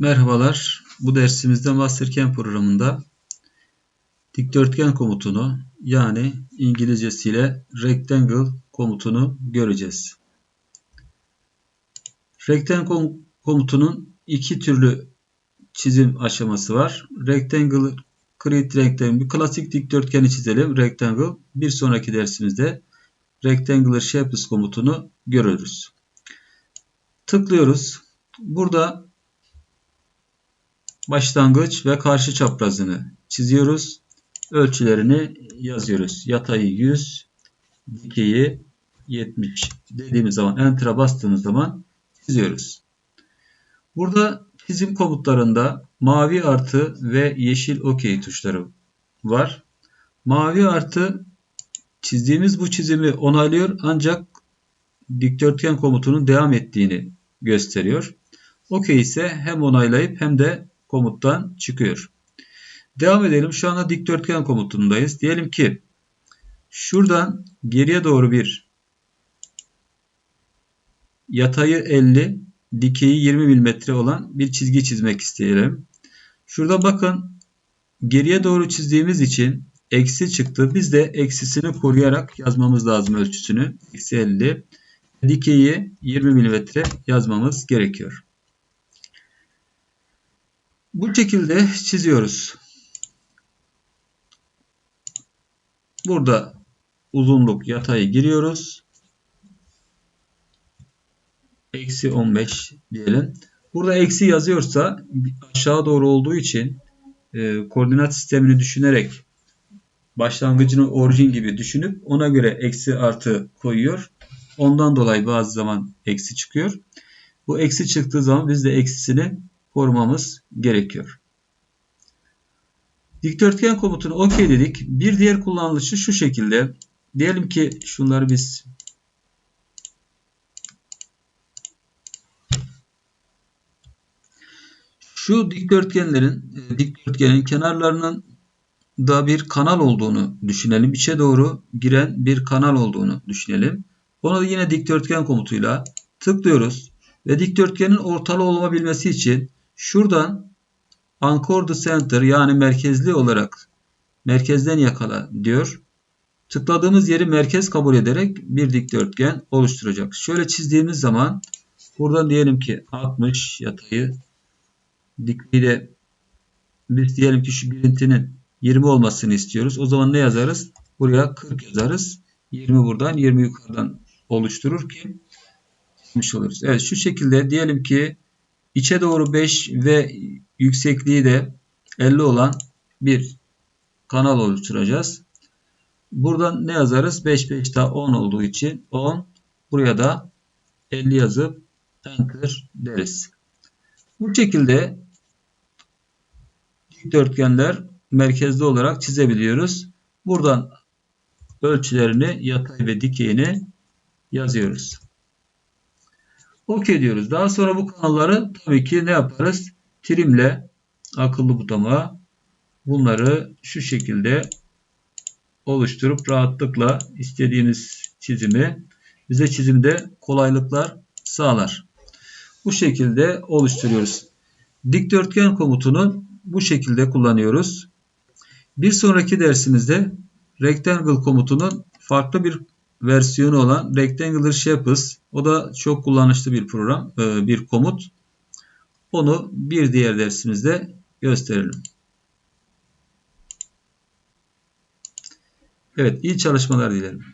Merhabalar. Bu dersimizde Mastercam programında dikdörtgen komutunu yani İngilizcesiyle rectangle komutunu göreceğiz. Rectangle komutunun iki türlü çizim aşaması var. Rectangle create rectangle bir klasik dikdörtgeni çizelim. Rectangle bir sonraki dersimizde rectangular shapes komutunu görürüz. Tıklıyoruz. Burada başlangıç ve karşı çaprazını çiziyoruz. Ölçülerini yazıyoruz. Yatayı 100, dikeyi 70 dediğimiz zaman enter'a bastığımız zaman çiziyoruz. Burada çizim komutlarında mavi artı ve yeşil OK tuşları var. Mavi artı çizdiğimiz bu çizimi onaylıyor ancak dikdörtgen komutunun devam ettiğini gösteriyor. OK ise hem onaylayıp hem de komuttan çıkıyor. Devam edelim. Şu anda dikdörtgen komutundayız. Diyelim ki şuradan geriye doğru bir yatayı 50, dikeyi 20 mm olan bir çizgi çizmek isteyelim. Şurada bakın geriye doğru çizdiğimiz için eksi çıktı. Biz de eksisini koruyarak yazmamız lazım ölçüsünü. Eksi 50. Dikeyi 20 mm yazmamız gerekiyor. Bu şekilde çiziyoruz. Burada uzunluk yatayı giriyoruz. Eksi 15 diyelim. Burada eksi yazıyorsa aşağı doğru olduğu için e, koordinat sistemini düşünerek başlangıcını orijin gibi düşünüp ona göre eksi artı koyuyor. Ondan dolayı bazı zaman eksi çıkıyor. Bu eksi çıktığı zaman biz de eksisini korumamız gerekiyor. Dikdörtgen komutunu OK dedik. Bir diğer kullanılışı şu şekilde. Diyelim ki şunları biz şu dikdörtgenlerin dikdörtgenin kenarlarının da bir kanal olduğunu düşünelim. İçe doğru giren bir kanal olduğunu düşünelim. Onu yine dikdörtgen komutuyla tıklıyoruz ve dikdörtgenin ortalı olabilmesi için Şuradan Anchor the Center yani merkezli olarak merkezden yakala diyor. Tıkladığımız yeri merkez kabul ederek bir dikdörtgen oluşturacak. Şöyle çizdiğimiz zaman buradan diyelim ki 60 yatayı dikliği de biz diyelim ki şu girintinin 20 olmasını istiyoruz. O zaman ne yazarız? Buraya 40 yazarız. 20 buradan 20 yukarıdan oluşturur ki çizmiş oluruz. Evet şu şekilde diyelim ki içe doğru 5 ve yüksekliği de 50 olan bir kanal oluşturacağız. Buradan ne yazarız? 5 5 daha 10 olduğu için 10 buraya da 50 yazıp enter deriz. Bu şekilde dikdörtgenler merkezli olarak çizebiliyoruz. Buradan ölçülerini yatay ve dikeyini yazıyoruz. OK diyoruz. Daha sonra bu kanalları tabii ki ne yaparız? Trimle akıllı butona bunları şu şekilde oluşturup rahatlıkla istediğimiz çizimi bize çizimde kolaylıklar sağlar. Bu şekilde oluşturuyoruz. Dikdörtgen komutunu bu şekilde kullanıyoruz. Bir sonraki dersimizde rectangle komutunun farklı bir versiyonu olan Rectangular Shapes. O da çok kullanışlı bir program, e, bir komut. Onu bir diğer dersimizde gösterelim. Evet, iyi çalışmalar dilerim.